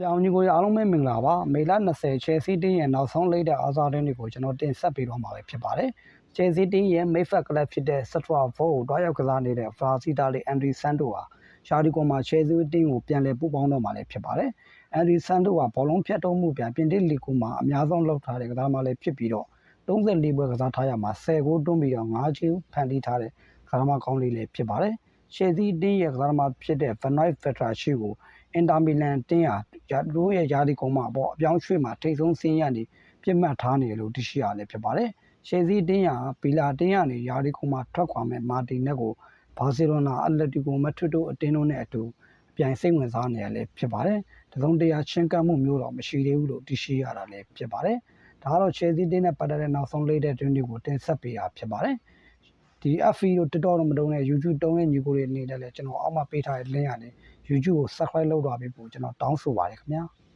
ပြောင်ညီကိုရအားလုံးပဲမင်္ဂလာပါမေလ20 Chelsea တင်းရဲ့နောက်ဆုံးလိမ့်တဲ့အားစားတင်းတွေကိုကျွန်တော်တင်ဆက်ပေးတော့မှာပဲဖြစ်ပါတယ် Chelsea တင်းရဲ့ Mayfair Club ဖြစ်တဲ့ Stratford ကိုတွားရောက်ကစားနေတဲ့ Brazil သားလေး Andy Santos ဟာရှာဒီကွန်မှာ Chelsea တင်းကိုပြန်လည်ပူးပေါင်းတော့မှာလည်းဖြစ်ပါတယ် Andy Santos ကဘောလုံးဖြတ်တုံးမှုပြန်ပြင်သစ်လီဂ်မှာအများဆုံးလောက်ထားတဲ့ကစားမလေးဖြစ်ပြီးတော့34ပွဲကစားထားရမှာ10ဂိုးတွန်းပြီးတော့5ချီဖန်တီးထားတဲ့ကစားမကောင်းလေးလည်းဖြစ်ပါတယ် Chelsea တင်းရဲ့ကစားသမားဖြစ်တဲ့ Van Dijk Vetra ရှိကို အင်တာမီလန်တင်းဟာယာတို့ရဲ့ယာဒီကုန်းမှာပေါ့အပြောင်းရွှေ့မှာထိတ်ဆုံးစင်းရနေပြစ်မှတ်ထားနေလို့သိရှိရလည်းဖြစ်ပါတယ်။ Chelsea တင်းဟာဘီလာတင်းကနေယာဒီကုန်းမှာထွက်ခွာမဲ့မာတီနက်ကိုဘာစီလိုနာအက်လက်တီကိုမက်ဒရစ်တို့အတင်းတို့နဲ့အတူအပြိုင်စိတ်ဝင်စားနေရလည်းဖြစ်ပါတယ်။တစုံတရာချင်းကပ်မှုမျိုးတော့မရှိသေးဘူးလို့သိရှိရတာလည်းဖြစ်ပါတယ်။ဒါကတော့ Chelsea တင်းနဲ့ပတ်သက်တဲ့နောက်ဆုံးလေးတဲ့တွင်းတွေကိုတင်ဆက်ပေးတာဖြစ်ပါတယ်။ ဒီ FV တို့ TikTok တို့မတုံးတဲ့ YouTube တုံးတဲ့ညီကိုတွေအနေနဲ့လည်းကျွန်တော်အောက်မှာပေးထားတဲ့ link ကနေ YouTube ကို subscribe လုပ်ထားပေးဖို့ကျွန်တော်တောင်းဆိုပါတယ်ခင်ဗျာ။